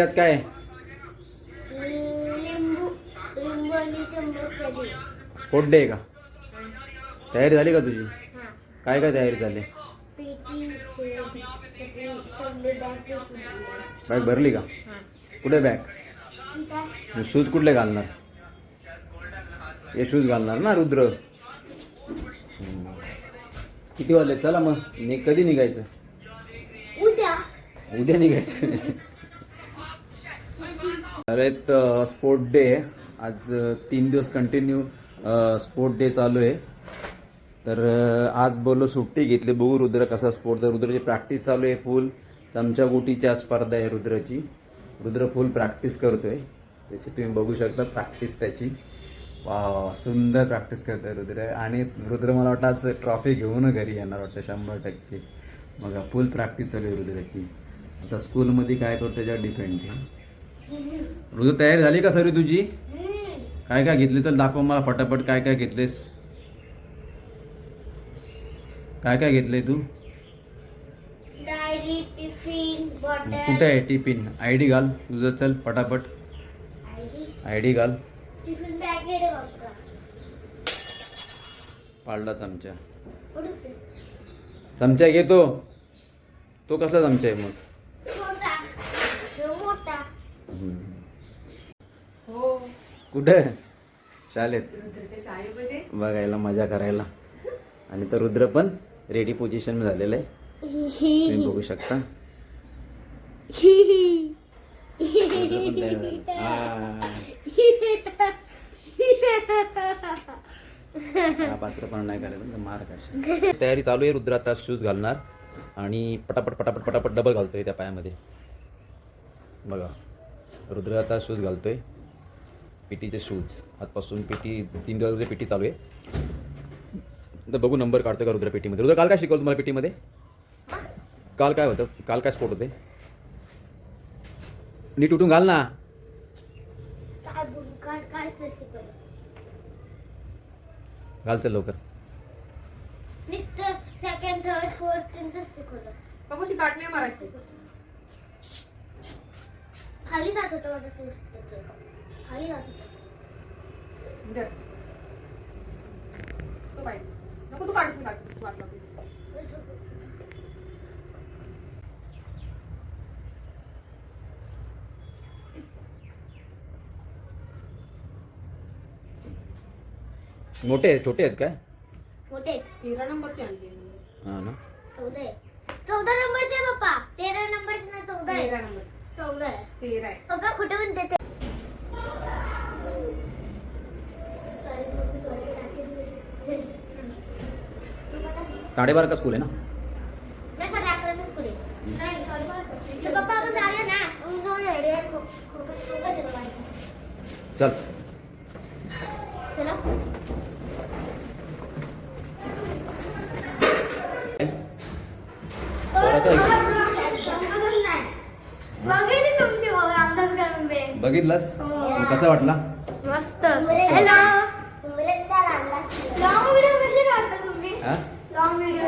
आज काय? Sport day आहे का? तयारी झाली का तुझी? काय काय तयारी झाली बॅग भरली का? कुठे बॅग शूज कुठले घालणार? हे शूज घालणार ना रुद्र. किती वाजले? चला मग. कधी निघायचं? उद्या. उद्या निघायचं. अरे स्पोर्ट डे आहे आज तीन दिवस कंटिन्यू स्पोर्ट डे चालू आहे. तर आज बोललो सुट्टी घेतली. बघू रुद्र कसा स्पोर्ट तर रुद्रची प्रॅक्टिस चालू आहे फुल चमचा गोटीच्या स्पर्धा आहे रुद्राची. रुद्र फुल प्रॅक्टिस करतोय. त्याची तुम्ही बघू शकता प्रॅक्टिस त्याची. वा वा, सुंदर प्रॅक्टिस करतोय रुद्र. आणि रुद्र मला वाटतं आज ट्रॉफी घेऊन घरी येणार वाटतं शंभर टक्के. मग फुल प्रॅक्टिस चालू आहे रुद्राची. आता स्कूलमध्ये काय करतो त्याच्यावर डिपेंड आहे. रुद्र तयारी झाली का सर तुझी. काय काय घेतली तर दाखव मला फटाफट काय काय घेतलेस. काय काय घेतलंय तू? कुठे आहे टिफिन? आय डी घाल तुझं चल फटाफट आयडी आय डी घाल. पाळला चमचा? चमचा घेतो. तो कसा चमचा आहे मग? हो. कुठे? शाळेत. बघायला मजा करायला. आणि तर रुद्र पण रेडी पोझिशन झालेलं आहे. तुम्ही बघू शकता. रुद्र पण नाही करायचं तर मार काढशील. तयारी चालू आहे. रुद्र आता शूज घालणार आणि पटापट पटापट पटापट डबल घालतोय त्या पायामध्ये. बघा. रुद्र आता शूज घालतोय. पीटीचे शूज आजपासून पीटी तीन दिवसाची पीटी चालू आहे. तर बघू नंबर काढतोय का रुद्र पेटीमध्ये रुद्र काल काय शिकवलं तुम्हाला पेटीमध्ये? काल काय होतं? काल काय स्पोर्ट होते? नीट उठून घाल ना. काय बोल काय काय शिकवलं घाल चल लवकर मिस्टर सेकंड थर्ड फोर्थ बघू ती काट नाही मारायची. खाली जात होतं माझं सूट खाली जात होतं. धर. तो पाय नको तू काढ तू काढ. तू काढ नको. मोठे आहेत छोटे आहेत काय? मोठे आहेत. तेरा नंबरची आणली. हां ना. चौदा आहे. चौदा नंबरचे पप्पा. तेरा नंबरचे ना चौदा तेरा आहे नंबर. चौदा आहे. तेरा आहे पप्पा कुठे म्हणते ते साडेबारा का स्कूल आहे ना? नाही साडे अकराचं स्कूल आहे नाही साडेबारा पप्पा आपण जाऊया ना आपण जाऊया रे. खो- खो- खो- खो- खो- देतो बाहेर. चल। चला। बघितलंस? हो. कसा वाटला? मस्त. हॅलो लॉंग व्हिडिओ कसे काढता तुम्ही? हां? लॉंग व्हिडिओ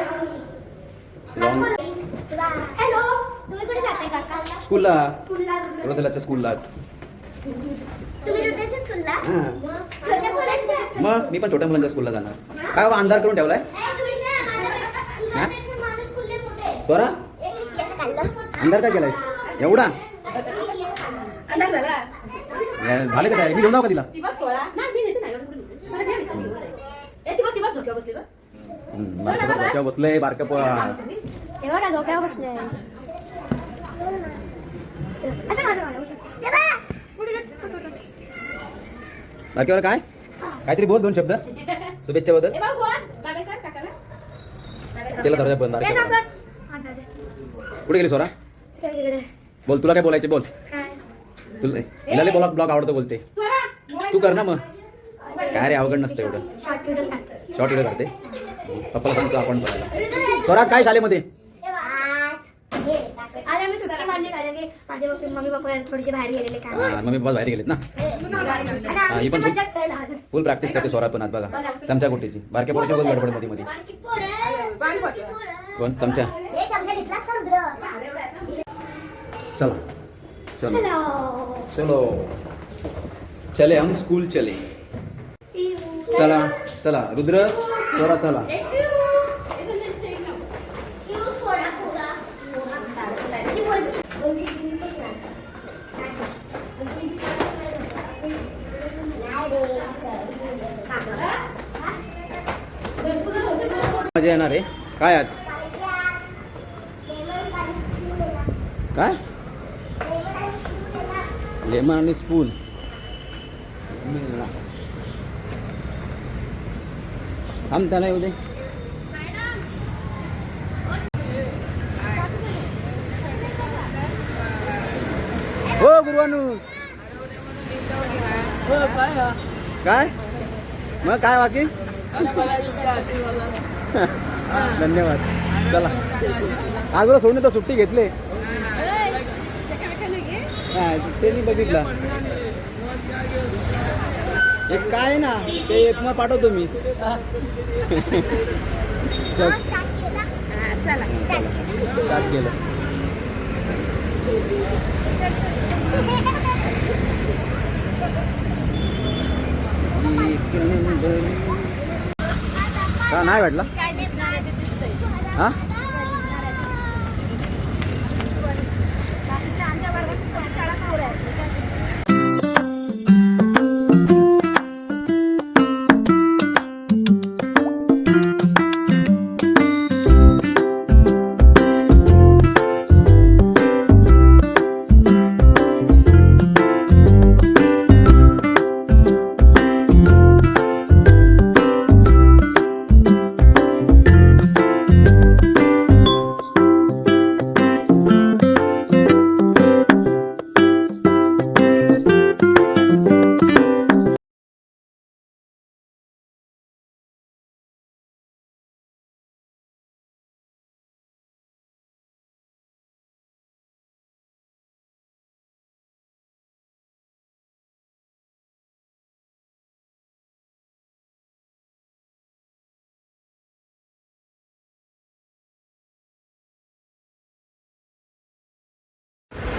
हॅलो तुम्ही कुठे जाताय काका? स्कूलला. स्कूलला रोदलाच्या स्कूललाच. तुम्ही स्कूलला? हां. छोट्या मग मी पण छोट्या मुलांच्या स्कूलला जाणार. काय बाबा अंधार करून ठेवलाय. स्वरा खाल्लं. अंधार काय केलायस? एवढा? अंदाज झाला? का तयारी? मी घेऊन जाऊ का तिला? ती बघ सोळा. नाही मी नेते नाही एवढं कुठे नेते? तुला घे मी ए ती बघ ती बघ झोक्यावर बसली बघ. हम्म, बारकं पोरं डोक्यावर बसलंय बारकं पोरं. हे बघा डोक्यावर बसले माझं माझं. हे बघा. काय? काहीतरी बोल दोन शब्द. शुभेच्छा बद्दल. ए बाबू बोल. बाबे कर काकाला केला दरवाजा बंद. हा, कुठे गेली. इकडे, इकडे. बोल तुला काय बोलायचे बोल. तुला हिला ब्लॉग ब्लॉग आवडतो बोलते. तू कर ना मग. काय रे अवघड नसतं एवढं. शॉर्ट व्हिडिओ काढते. पप्पाला सांगतो आपण करायला स्वराज काय शाळेमध्ये? मम्मी पप्पा थोडेसे बाहेर गेलेले काम हा, मम्मी पप्पा बाहेर गेलेत ना. ही पण. फुल प्रॅक्टिस करते स्वरा पण आज बघा. चमचा कुठेची? बारक्या पोराची बोल गडबडमध्ये मध्ये. कोण? चमचा? चला. चलो. चलो। चले हम स्कूल चले। चला चला रुद्र चला। चला थोडा नाही. मजा येणार आहे. काय आज? काय? लेमन आणि स्पून थांब त्याला येऊ दे. हो गुरुवानू. काय? मग काय बाकी? धन्यवाद. चला. आज बरं सोडून तर सुट्टी घेतली. हा, ते मी बघितला. एक काय आहे ना ते एक मग पाठवतो मी. चल. स्टार्ट केलं. का नाही भेटला? हा?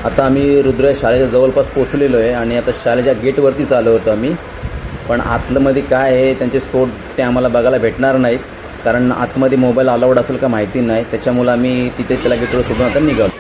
आता आम्ही रुद्र शाळेच्या जवळपास पोचलेलो आहे आणि आता शाळेच्या गेटवरतीच आलो होतो आम्ही. पण आतमध्ये काय आहे त्यांचे स्पोर्ट ते आम्हाला बघायला भेटणार नाहीत. कारण आतमध्ये मोबाईल अलाउड असेल का माहिती नाही. त्याच्यामुळं आम्ही तिथे त्याला गेटवर सोडून आता निघालो.